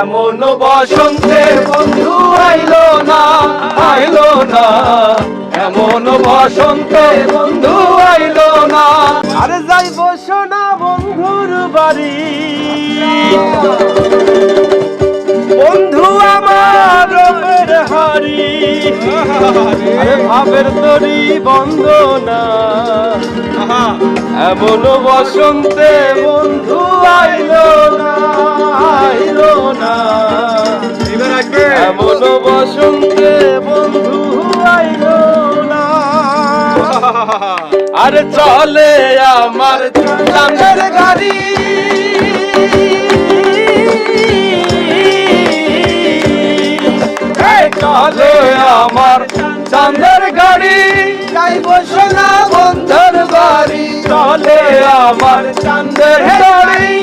এমন বসন্তে বন্ধু আইলো না আইলো না। এমন বসন্তে বন্ধু আইলো না। আরে যাই বসো না বন্ধুর বাড়ি। বন্ধু আমার হারি আরে ভাবের তরি বন্ধ না এমন বসন্তে বন্ধু আইলো না আইলো না। এমন বসন্তে বন্ধু আইলো না। আরে চলে আমার চাঁদের গাড়ি। চলে আমার চাঁদের গাড়ি। যাইব সোনা বন্ধর বাড়ি। চলে আমার চাঁদের গাড়ি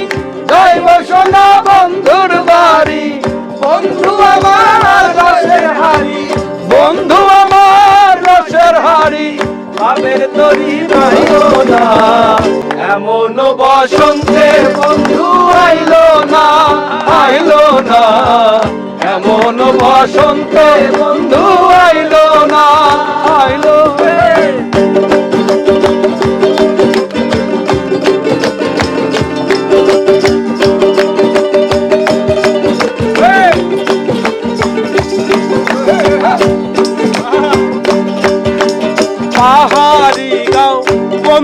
যাইব সোনা বন্ধুর বাড়ি। বন্ধু আমার রসের হাড়ি। বন্ধু আমার রসের হাড়ি। ভাবের তরি রইল না। এমন বসন্তে বন্ধু আইলো না আইলো না। এমন বসন্তে বন্ধু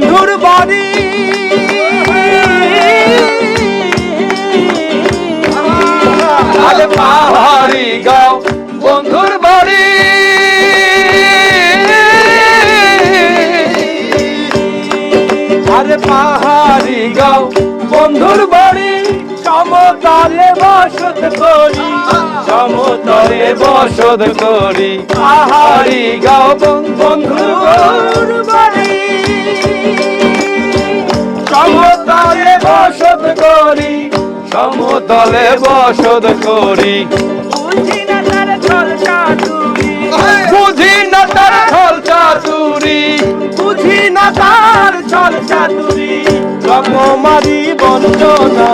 বন্ধুর বাড়ি পাহাড়ি গাও বন্ধুর বাড়ি। পাহাড়ি গাও বন্ধুর বাড়ি। সমতলে পাহাড়ি সমতলে বসত করি। বুঝি না তার ছল চাতুরি বুঝি না তার ছল চাতুরি বুঝি না তার ছল চাতুরি রকমারি বঞ্চনা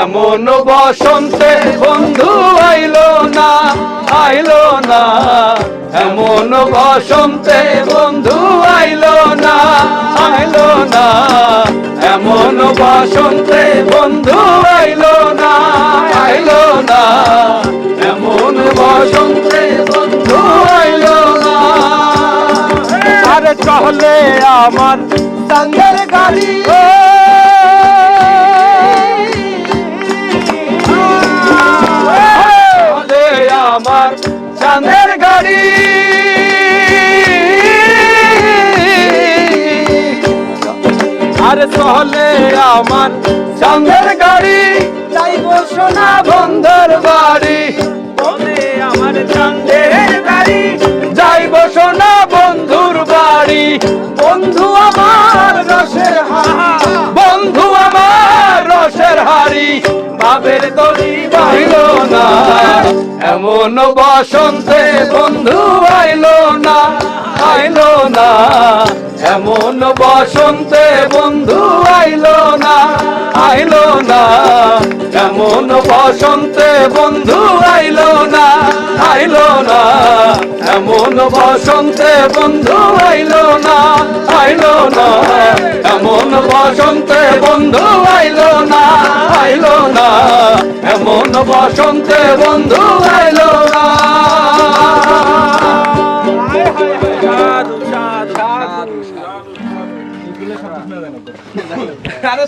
এমন বসন্তে বন্ধু আইলো না আইলো না। এমন বসন্তে বন্ধু আইলো না আইলো না। এমন বসন্তে বন্ধু আমার সঙ্গের গাড়ি। আমার চাঁদের গাড়ি। আরে চলে আমার চাঁদের গাড়ি। যাইব সোনা বন্ধর বাড়ি। বাবের তরি বাইল না। এমন বসন্তে বন্ধু আইলো না আইলো না। এমন বসন্তে বন্ধু আইলো না আইলো না। এমন বসন্তে বন্ধু আইলো না আইলো না। এমন বসন্তে বন্ধু আইলো না আইলো না। এমন বসন্তে বন্ধু আইলো না এমন বসন্তে বন্ধু আইলো না। আরে